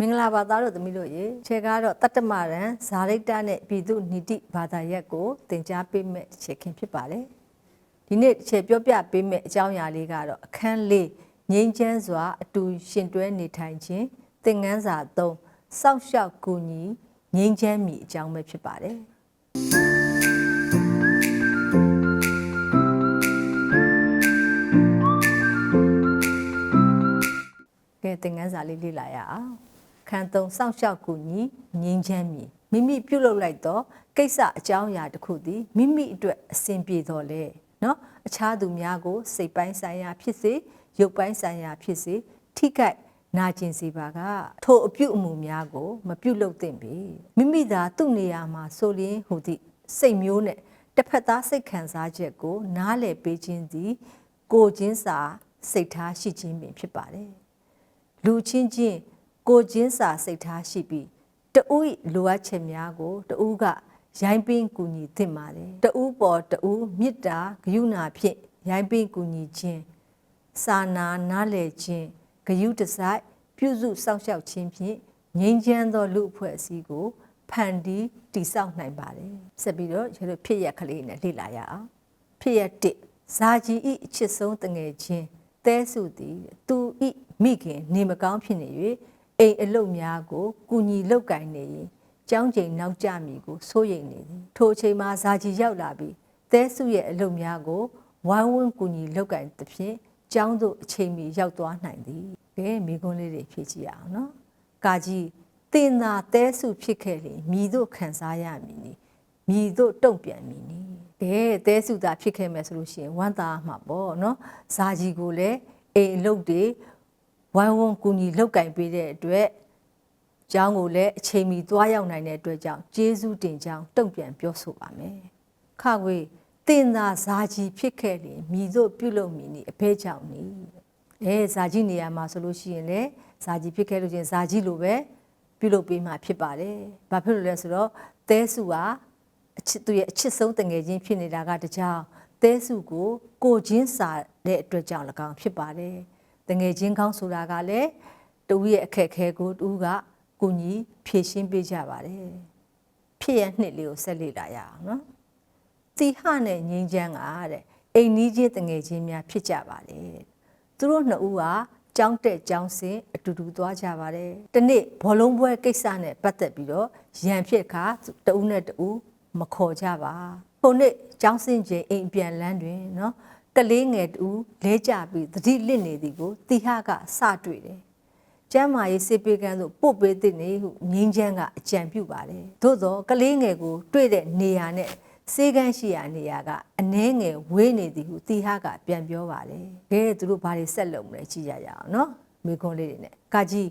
မင်္ဂလာပါသားတို့သမီးတို့ရေခြေကတော့တတ္တမရန်ဇာရိတ္တနဲ့ပြည်သူနိတိဘာသာရပ်ကိုသင်ကြားပေးမဲ့ခြေခင်ဖြစ်ပါတယ်ဒီနေ့ခြေပြောပြပေးမဲ့အကြောင်းအရာလေးကတော့အခန်းလေးငြိမ်းချမ်းစွာအတူရှင်တွဲနေထိုင်ခြင်းသင်ခန်းစာ3စောင့်ရှောက်ကူညီငြိမ်းချမ်းမိအကြောင်းပဲဖြစ်ပါတယ်ကဲသင်ခန်းစာလေးလေ့လာရအောင် ခံသုံးစောင့်ရှောက်ကူညီငြိမ်းချမ်းမည်မိမိပြုလုပ်လိုက်သောကိစ္စအကြောင်းအရာတစ်ခုသည်မိမိအတွက်အဆင်ပြေတော်လဲနော်အခြားသူများကို စိတ်ပိုင်းဆိုင်ရာဖြစ်စေရုပ်ပိုင်းဆိုင်ရာဖြစ်စေထိခိုက်နာကျင်စီပါကထိုအပြုအမူများကို မပြုလုပ်သင့်ပေမိမိသာသူ့နေရာမှာဆိုလျင်ဟူသည့်စိတ်မျိုးနဲ့တစ်ဖက်သားစိတ်ခံစားချက်ကို နားလည်ပေးခြင်းသည် ကိုချင်းစာစိတ်ထားရှိခြင်းပင်ဖြစ်ပါတယ်လူချင်းချင်း ကိုယ်ချင်းစာစိတ်ထားရှိပြီးတဦး၏လိုအပ်ချက်များကိုတဦးကရိုင်းပင်းကူညီသင့်ပါတယ်တဦးပေါ်တဦးမေတ္တာဂရုဏာဖြင့်ရိုင်းပင်းကူညီခြင်းစာနာနားလည်ခြင်းဂရုတစိုက်ပြုစုစောင့်ရှောက်ခြင်းဖြင့်ငြိမ်းချမ်းသောလူအဖွဲ့အစည်းကိုဖန်တီးတည်ဆောက်နိုင်ပါတယ်ဆက်ပြီးတော့ကျွန်တော်ဖြစ်ရကလေးနဲ့လေ့လာရအောင်ဖြစ်ရတစ်ဇာကြီးဤအချစ်ဆုံးတငယ်ချင်းတဲစုသည် သူဤမိခင်နေမကောင်းဖြစ်နေ၍ အိမ်အလုတ်များကိုကုညီလောက်ကင်နေရင်ကျောင်းချိန်နောက်ကျမည်ကိုစိုးရိမ်နေသည်ထိုအချိန်မှာဇာကြီးရောက်လာပြီးတဲစုရဲ့အလုတ်များကိုဝိုင်းဝန်းကုညီလောက်ကင်သဖြင့်ကျောင်းသို့အချိန်မီရောက်သွားနိုင်သည်ကဲမိကွန်းလေးတွေဖြည့်ကြည့်ရအောင်နော်ကာကြီးတင်သာတဲစုဖြစ်ခဲ့လေမြည်တို့ခံစားရမည်နီမြည်တို့တုံ့ပြန်မည်နီကဲတဲစုသာဖြစ်ခဲ့မယ်ဆိုလို့ရှိရင်ဝမ်းသာမှာပေါ့နော်ဇာကြီးကိုလည်းအိမ်အလုပ်တွေ ဝိုင်းဝန်းကူညီလောက်ကင်ပေးတဲ့အတွက်ကျောင်းကိုလည်းအချိန်မီသွားရောက်နိုင်တဲ့အတွက်ကြောင့်ကျေးဇူးတင်ကြောင်းတုံ့ပြန်ပြောဆိုပါမယ်ခါခွေတင်သာဇာကြီးဖြစ်ခဲ့လေမြည်တို့ပြုလုပ်မည်နီအဖဲကြောင့်နီအဲဇာကြီးနေရာမှာဆိုလို့ရှိရင်လည်းဇာကြီးဖြစ်ခဲ့လို့ချင်းဇာကြီးလိုပဲပြုလုပ်ပေးမှဖြစ်ပါတယ်။ဘာဖြစ်လို့လဲဆိုတော့သဲစုဟာအချစ်သူရဲ့အချစ်ဆုံးတငယ်ချင်းဖြစ်နေတာကတကြောင်သဲစုကိုကိုချင်းစာတဲ့အတွက်ကြောင့်၎င်းဖြစ်ပါတယ်။ တငယ်ချင်းကောင်းဆိုတာကလည်းတူရဲ့အခက်အခဲကိုတူကကိုကြီးဖြည့်ရှင်းပေးကြပါတယ်။ဖြစ်ရနှစ်လေးကိုဆက်လေ့လာရအောင်နော်။တီဟနဲ့ငိမ့်ချမ်းကတဲ့အိမ်နီးချင်းတငယ်ချင်းများဖြစ်ကြပါတယ်။သူတို့နှစ်ဦးကကျောင်းတက်ကျောင်းဆင်းအတူတူသွားကြပါတယ်။ဒီနေ့ဘောလုံးပွဲကိစ္စနဲ့ပတ်သက်ပြီးတော့ရန်ဖြစ်ခါတဦးနဲ့တဦးမခေါ်ကြပါ။ခုနှစ်ကျောင်းဆင်းခြင်းအိမ်ပြန်လန်းတွင်နော် ကလေးငယ်တူလဲကြပြီးသတိလစ်နေသည်ကိုတီဟကစတွေ့တယ်။ကျမ်းမာရေးစေပေကန်းသို့ပို့ပေးတဲ့နေဟုငင်းချမ်းကအကြံပြုပါတယ်။သို့သောကလေးငယ်ကိုတွေ့တဲ့နေရာနဲ့စေကန်းရှိရာနေရာကအနှဲငယ်ဝေးနေသည်ဟုတီဟာကပြန်ပြောပါတယ်။ကဲသူတို့ဘာတွေဆက်လုပ်မလဲကြည့်ကြရအောင်နော်။မိခွန်းလေးတွေနဲ့ကာကြီး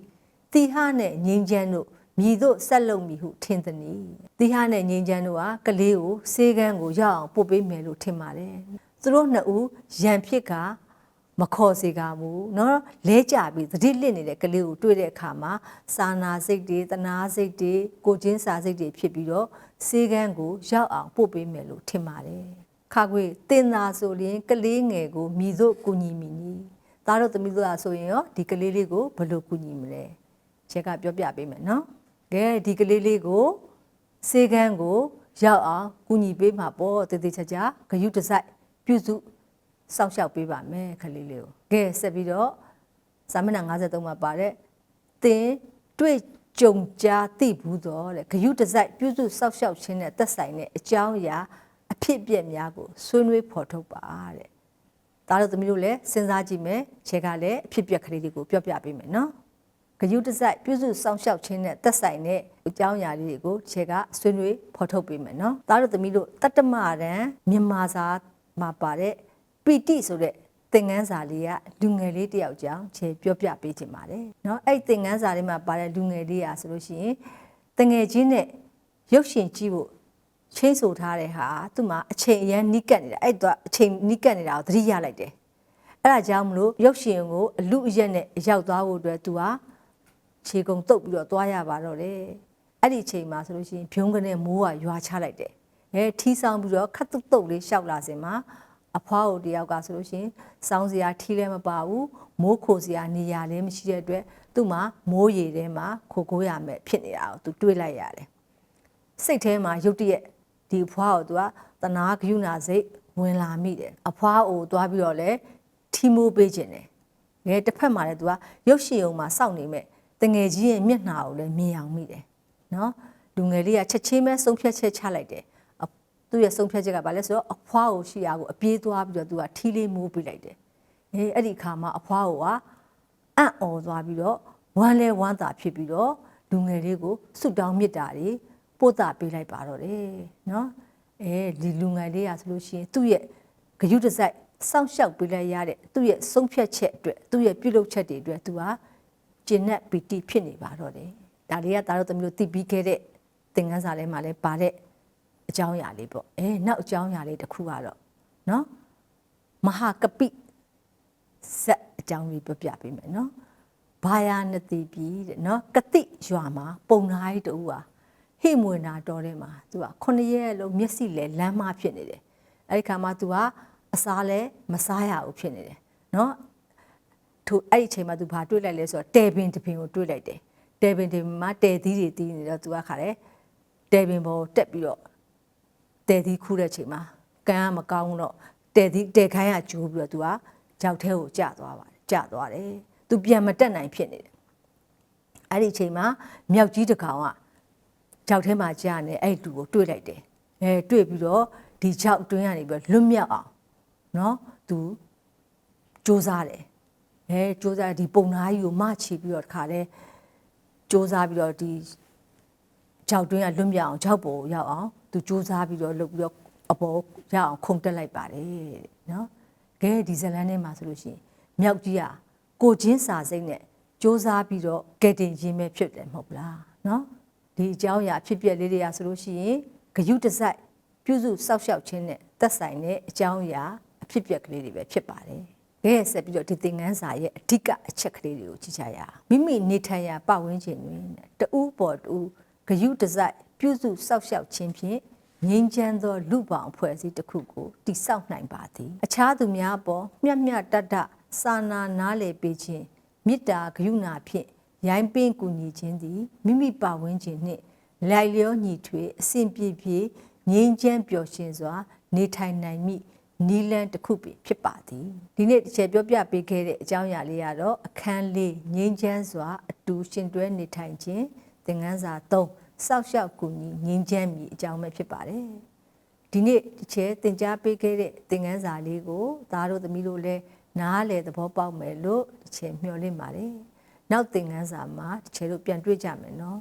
တီဟာနဲ့ငင်းချမ်းတို့မြည်တို့ဆက်လုပ်မိဟုထင်သည်။တီဟာနဲ့ငင်းချမ်းတို့ဟာကလေးကိုစေကန်းကိုရောက်အောင်ပို့ပေးမယ်လို့ထင်ပါတယ်။ သူတို့နှစ်ဦးရန်ဖြစ်ကမခေါ်စေကမူเนาะလဲကြပြီးသတိလစ်နေတဲ့ကလေးကိုတွေ့တဲ့အခါမှာစာနာစိတ်တွေတနာစိတ်တွေကိုချင်းစာစိတ်တွေဖြစ်ပြီးတော့စေကန်းကိုရောက်အောင်ပို့ပေးမယ်လို့ထင်ပါတယ်ခါခွေတင်သာဆိုရင်ကလေးငယ်ကိုမိတို့ကူညီမိနီသားတို့သမီးတို့သာဆိုရင်ရောဒီကလေးလေးကိုဘယ်လိုကူညီမလဲချက်ကပြောပြပေးမယ်နော်ကဲဒီကလေးလေးကိုစေကန်းကိုရောက်အောင်ကူညီပေးမှာပေါ့တည်တည်ချာချာဂယုတစိုက် ပြုစုစောင့်ရှောက်ပေးပါမယ်ခလေးလေးကိုကဲဆက်ပြီးတော့စာမျက်နှာ53မှာပါတဲ့သင်တွေ့ကြုံကြားသိဘူးတော့တဲ့ဂယုတစိုက်ပြုစုစောက်ရှောက်ခြင်းနဲ့သက်ဆိုင်တဲ့အကြောင်းအရာအဖြစ်အပျက်များကိုဆွေးနွေးဖော်ထုတ်ပါတဲ့ဒါတို့သမီးတို့လည်းစဉ်းစားကြည့်မယ်ခြေကလည်းအဖြစ်အပျက်ကလေးတွေကိုပြောပြပေးမယ်နော်ဂယုတစိုက်ပြုစုစောင့်ရှောက်ခြင်းနဲ့သက်ဆိုင်တဲ့အကြောင်းအရာလေးတွေကိုခြေကဆွေးနွေးဖော်ထုတ်ပေးမယ်နော်ဒါတို့သမီးတို့တတ္တမရန်မြန်မာစာ မှာပါတဲ့ပီတိဆိုတဲ့သင်ငန်းစာလေးကလူငယ်လေးတယောက်ကြောင့်ခြေပြောပြပေးခြင်းပါတယ်เนาะအဲ့သင်ငန်းစာလေးမှာပါတဲ့လူငယ်လေးอ่ะဆိုလို့ရှိရင်တငယ်ချင်းနဲ့ရုပ်ရှင်ကြည့်ဖို့ချင်းဆိုထားတဲ့ဟာသူ့မှာအချိန်အရန်နိကတ်နေတာအဲ့တော့အချိန်နိကတ်နေတာကိုသတိရလိုက်တယ်အဲ့ဒါကြောင့်မလို့ရုပ်ရှင်ကိုအလူအရက်နဲ့ရောက်သွားဖို့အတွက်သူဟာခြေကုံတုပ်ပြီးတော့သွားရပါတော့တယ်အဲ့ဒီအချိန်မှာဆိုလို့ရှိရင်ဖြုံးကနေမိုးကရွာချလိုက်တယ် အဲထီးဆောင်ပြီးတော့ခတ်တုတ်တုတ်လေးရှောက်လာစင်မှာအဖွားကိုတယောက်ကဆိုလို့ရှိရင်စောင်းစရာထီးလည်းမပါဘူးမိုးခိုစရာနေရာလည်းမရှိတဲ့အတွက်သူ့မှာမိုးရေထဲမှာခိုကိုးရမယ်ဖြစ်နေတာကိုသူတွေးလိုက်ရတယ်စိတ်ထဲမှာရုတ်တရက်ဒီအဖွားကိုသူကတနာဂယုဏစိတ်ဝင်လာမိတယ်အဖွားကိုသွားပြီးတော့လဲထီမိုးပေးခြင်းတယ်ငယ်တစ်ဖက်မှာလည်းသူကရုပ်ရှင်ုံမှာစောင့်နေမဲ့တငယ်ကြီးရဲ့မျက်နှာကိုလည်းမြင်အောင်မိတယ်နော်လူငယ်လေးကချက်ချင်းပဲဆုံးဖြတ်ချက်ချလိုက်တယ်အ သူ့ရဲ့ဆုံးဖြတ်ချက်ကဘာလဲဆိုတော့အဖွားကိုရှိရကိုအပြေးသွားပြီးတော့သူကထီးလေးမိုးပေးလိုက်တယ်အေးအဲ့ဒီအခါမှာအဖွားကိုကအံ့ဩသွားပြီးတော့ဝမ်းလဲဝမ်းသာဖြစ်ပြီးတော့လူငယ်လေးကိုဆုတောင်းမေတ္တာတွေပို့တာပေးလိုက်ပါတော့တယ်နော်အဲဒီလူငယ်လေးကဆိုလို့ရှိရင်သူ့ရဲ့ဂယုတစိုက်စောင့်ရှောက်ပေးလိုက်ရတဲ့သူ့ရဲ့ဆုံးဖြတ်ချက်အတွက်သူ့ရဲ့ပြုလုပ်ချက်တွေအတွက်သူဟာကျင့်နဲ့ပီတိဖြစ်နေပါတော့တယ်ဒါတွေကဒါတော့သမီးတို့သိပြီးခဲ့တဲ့သင်ခန်းစာထဲမှာလည်းပါတဲ့ အကြောင်းအရာလေးပေါ့အဲနောက်အကြောင်းအရာလေးတစ်ခုကတော့နော်မဟာကပိဇက်အကြောင်းလေးပြောပြပေးမယ်နော်ဘာယာနတိပြီတဲ့နော်ကတိရွာမှာပုံနာကြီးတူဟာဟိမွေနာတော်ထဲမှာသူကခုနှစ်ရက်လုံးမျက်စိလဲလမ်းမဖြစ်နေတယ်အဲ့ဒီခါမှာသူကအစားလဲမစားရဘူးဖြစ်နေတယ်နော်သူအဲ့ဒီအချိန်မှာသူဘာတွေးလိုက်လဲဆိုတော့တဲပင်တပင်ကိုတွေးလိုက်တယ်တဲပင်တပင်မှာတဲသီးတွေတီးနေတော့သူကခါတယ်တဲပင်ပေါ်တက်ပြီးတော့ တဲသီးခူးတဲ့အချိန်မှာကံကမကောင်းတော့တဲသီးတဲခိုင်းကကျိုးပြီးတော့သူကကြောက်ထဲကိုကျသွားပါတယ်ကျသွားတယ်သူပြန်မတက်နိုင်ဖြစ်နေတယ်အဲ့ဒီအချိန်မှာမြောက်ကြီးတစ်ကောင်ကကြောက်ထဲမှာကြာနေအဲ့လူကိုတွေးလိုက်တယ်အဲတွေးပြီးတော့ဒီကြောက်တွင်းကနေပြီးလွတ်မြောက်အောင်နော်သူစူးစားတယ်အဲစူးစားဒီပုံနာကြီးကိုမချီပြီးတော့တခါလဲစူးစားပြီးတော့ဒီကြောက်တွင်းကလွတ်မြောက်အောင်ကြောက်ပေါ်ရောက်အောင် သူစူးစားပြီးတော့လုပ်ပြီးတော့အပေါ်ရောက်အောင်ခုန်တက်လိုက်ပါတယ်တဲ့နော်ကဲဒီဇလန်ထဲမှာဆိုလို့ရှိရင်မြောက်ကြီးကကိုချင်းစာစိတ်နဲ့စူးစားပြီးတော့ကဲတင်ရင်းမဲ့ဖြစ်တယ်မဟုတ်လားနော်ဒီအကြောင်းအရာဖြစ်ပျက်လေးတွေကဆိုလို့ရှိရင်ဂယုတစိုက်ပြုစုစောက်ရှောက်ခြင်းနဲ့သက်ဆိုင်တဲ့အကြောင်းအရာအဖြစ်ပျက်ကလေးတွေပဲဖြစ်ပါတယ်။ကဲဆက်ပြီးတော့ဒီသင်ခန်းစာရဲ့အဓိကအချက်ကလေးတွေကိုကြည့်ကြရအောင်။မိမိနေထိုင်ရာပတ်ဝန်းကျင်တွင်တူပေါ်တူဂယုတစိုက် ပြုစုစောက်ရှောက်ခြင်းဖြင့်ငြိမ်းချမ်းသောလူပောင်အဖွဲ့အစည်းတစ်ခုကိုတိဆောက်နိုင်ပါသည်။အခြားသူများအပေါ်မျက်မျှတတစာနာနားလည်ပေးခြင်းမေတ္တာဂရုဏာဖြင့်ရိုင်းပင်းကူညီခြင်းသည်မိမိပတ်ဝန်းကျင်နှင့်လိုက်လျောညီထွေအစဉ်ပြေပြေငြိမ်းချမ်းပျော်ရွှင်စွာ နေထိုင်နိုင်မိနီလန်တစ်ခုပဲဖြစ်ပါသည်ဒီနေ့တစ်ချက်ပြောပြပေးခဲ့တဲ့အကြောင်းအရာလေးကတော့အခန်းလေးငြိမ်းချမ်းစွာ အတူရှင်တွဲနေထိုင်ခြင်းသင်ခန်းစာ3 စောက်ရှောက်ကူညီငြိမ်းချမ်းမိအကြောင်းပဲဖြစ်ပါတယ်ဒီနေ့တစ်ချက်သင်ကြားပေးခဲ့တဲ့သင်ခန်းစာလေးကိုသားတို့သမီးတို့လည်းနားလေသဘောပေါက်မယ်လို့တစ်ချက်မျှော်လင့်ပါတယ်နောက်သင်ခန်းစာမှာတစ်ချက်တို့ပြန်တွေ့ကြမယ်နော်